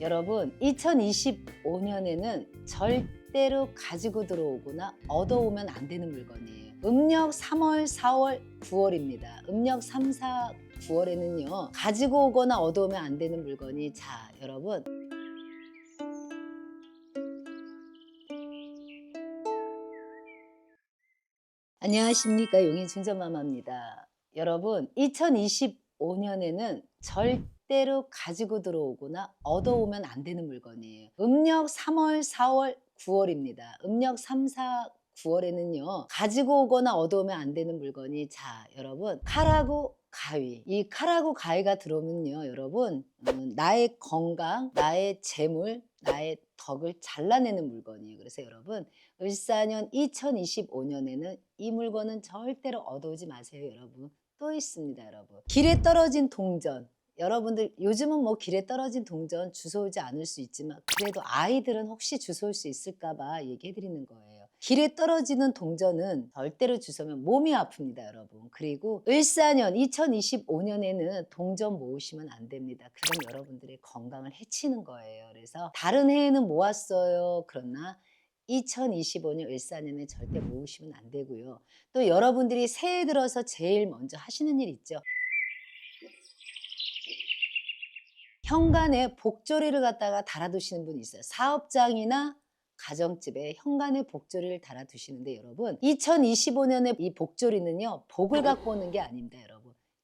여러분 2025년에는 절대로 가지고 들어오거나 얻어오면 안 되는 물건이에요. 음력 3월, 4월, 9월입니다. 음력 3, 4, 9월에는요 가지고 오거나 얻어오면 안 되는 물건이 자 여러분 안녕하십니까 용인 중전마마입니다. 여러분 2025년에는 절대 로 가지고 들어오거나 얻어오면 안 되는 물건이에요. 음력 3월, 4월, 9월입니다. 음력 3, 4, 9월에는요 가지고 오거나 얻어오면 안 되는 물건이 자 여러분 칼하고 가위. 이 칼하고 가위가 들어오면요 여러분 음, 나의 건강 나의 재물 나의 덕을 잘라내는 물건이에요. 그래서 여러분 을사년 2025년에는 이 물건은 절대로 얻어오지 마세요 여러분. 또 있습니다 여러분. 길에 떨어진 동전 여러분들 요즘은 뭐 길에 떨어진 동전 주워오지 않을 수 있지만 그래도 아이들은 혹시 주워올 수 있을까 봐 얘기해 드리는 거예요. 길에 떨어지는 동전은 절대로 주워면 몸이 아픕니다 여러분. 그리고 을사년 2025년에는 동전 모으시면 안 됩니다. 그건 여러분들의 건강을 해치는 거예요. 그래서 다른 해에는 모았어요. 그러나 2025년 을사년에 절대 모으시면 안 되고요. 또 여러분들이 새해 들어서 제일 먼저 하시는 일 있죠. 현관에 복조리를 갖다가 달아두시는 분이 있어요. 사업장이나 가정집에 현관에 복조리를 달아두시는데 여러분 2025년에 이 복조리는요 복을 갖고 오는 게 아닙니다 여러분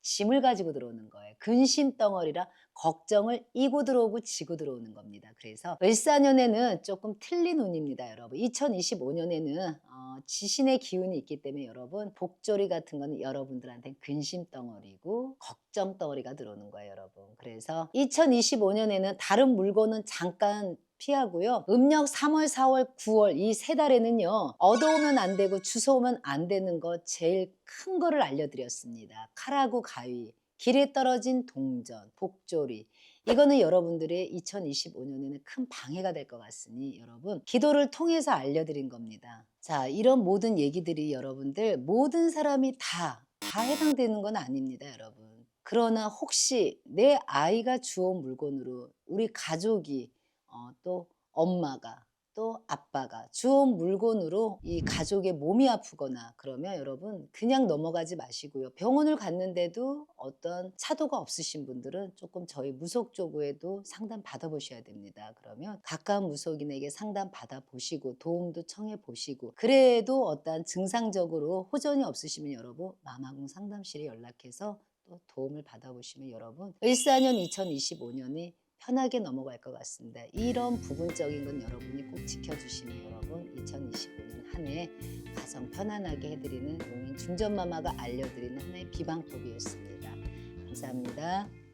짐을 가지고 들어오는 거예요. 근심 덩어리라 걱정을 이고 들어오고 지고 들어오는 겁니다. 그래서 을사년에는 조금 틀린 운입니다 여러분. 2025년에는 어, 지신의 기운이 있기 때문에 여러분 복조리 같은 거는 여러분들한테 근심 덩어리고 걱정 덩어리가 들어오는 거예요 여러분. 그래서 2025년에는 다른 물건은 잠깐 피하고요. 음력 3월, 4월, 9월 이 세 달에는요. 얻어오면 안 되고 주워오면 안 되는 거 제일 큰 거를 알려드렸습니다. 칼하고 가위, 길에 떨어진 동전, 복조리. 이거는 여러분들의 2025년에는 큰 방해가 될 것 같으니 여러분 기도를 통해서 알려드린 겁니다. 자 이런 모든 얘기들이 여러분들 모든 사람이 다, 다 해당되는 건 아닙니다 여러분. 그러나 혹시 내 아이가 주운 물건으로 우리 가족이 어, 또 엄마가 또 아빠가 주운 물건으로 이 가족의 몸이 아프거나 그러면 여러분 그냥 넘어가지 마시고요. 병원을 갔는데도 어떤 차도가 없으신 분들은 조금 저희 무속조구에도 상담 받아보셔야 됩니다. 그러면 가까운 무속인에게 상담 받아보시고 도움도 청해 보시고 그래도 어떤 증상적으로 호전이 없으시면 여러분 마마궁 상담실에 연락해서 또 도움을 받아보시면 여러분 을사년 2025년이 편하게 넘어갈 것 같습니다. 이런 부분적인 건 여러분이 꼭 지켜주시면 여러분 2025년 한 해 가정 편안하게 해드리는 용인 중전마마가 알려드리는 하나의 비방법이었습니다. 감사합니다.